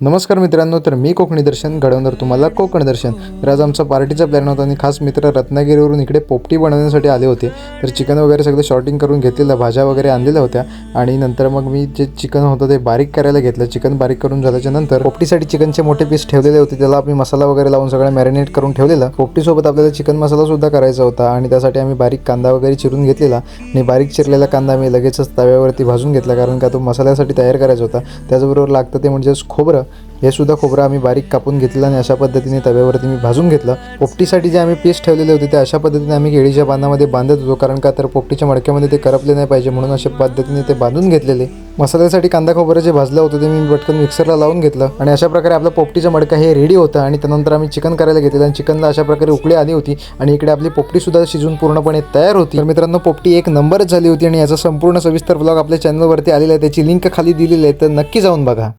नमस्कार मित्रांनो तर मी कोकणी दर्शन घडवणार तुम्हाला कोकण दर्शन. तर आज आमचा पार्टीचा प्लॅन होता आणि खास मित्र रत्नागिरीवरून इकडे पोपटी बनवण्यासाठी आले होते. तर चिकन वगैरे सगळं शॉर्टिंग करून घेतलेलं भाज्या वगैरे आणलेल्या होत्या. आणि नंतर मग मी जे चिकन होतं ते बारीक करायला घेतलं. चिकन बारीक करून झाल्याच्यानंतर पोपटीसाठी चिकनचे मोठे पीस ठेवलेले होते. त्याला आम्ही मसाला वगैरे लावून सगळं मॅरिनेट करून ठेवलेला. पोपटीसोबत आपल्याला चिकन मसाला सुद्धा करायचा होता आणि त्यासाठी आम्ही बारीक कांदा वगैरे चिरून घेतलेला. आणि बारीक चिरलेला कांदा मी लगेचच तव्यावरती भाजून घेतला कारण का तो मसाल्यासाठी तयार करायचा होता. त्याचबरोबर लागतं ते म्हणजेच खोबरं. हे सुद्धा खोबरं आम्ही बारीक कापून घेतलं आणि अशा पद्धतीने तव्यावरती मी भाजून घेतलं. पोपटीसाठी जे आम्ही पीस ठेवलेले होते ते अशा पद्धतीने आम्ही केळीच्या पानामध्ये बांधत होतो कारण का तर पोपटीच्या मडक्यामध्ये ते करपले नाही पाहिजे म्हणून अशा पद्धतीने ते बांधून घेतलेले. मसाल्यासाठी कांदा खोबरं जे भाजलं होतं ते मी पटकन मिक्सरला लावून घेतलं आणि अशा प्रकारे आपलं पोपटीचं मडकं हे रेडी होतं आणि त्यानंतर आम्ही चिकन करायला घेतलं आणि चिकनला अशा प्रकारे उकळी आली होती आणि इकडे आपली पोपटी सुद्धा शिजून पूर्णपणे तयार होती. तर मित्रांनो पोपटी एक नंबरच झाली होती आणि याचा संपूर्ण सविस्तर ब्लॉग आपल्या चॅनलवरती आलेला आहे. त्याची लिंक खाली दिलेली आहे तर नक्की जाऊन बघा.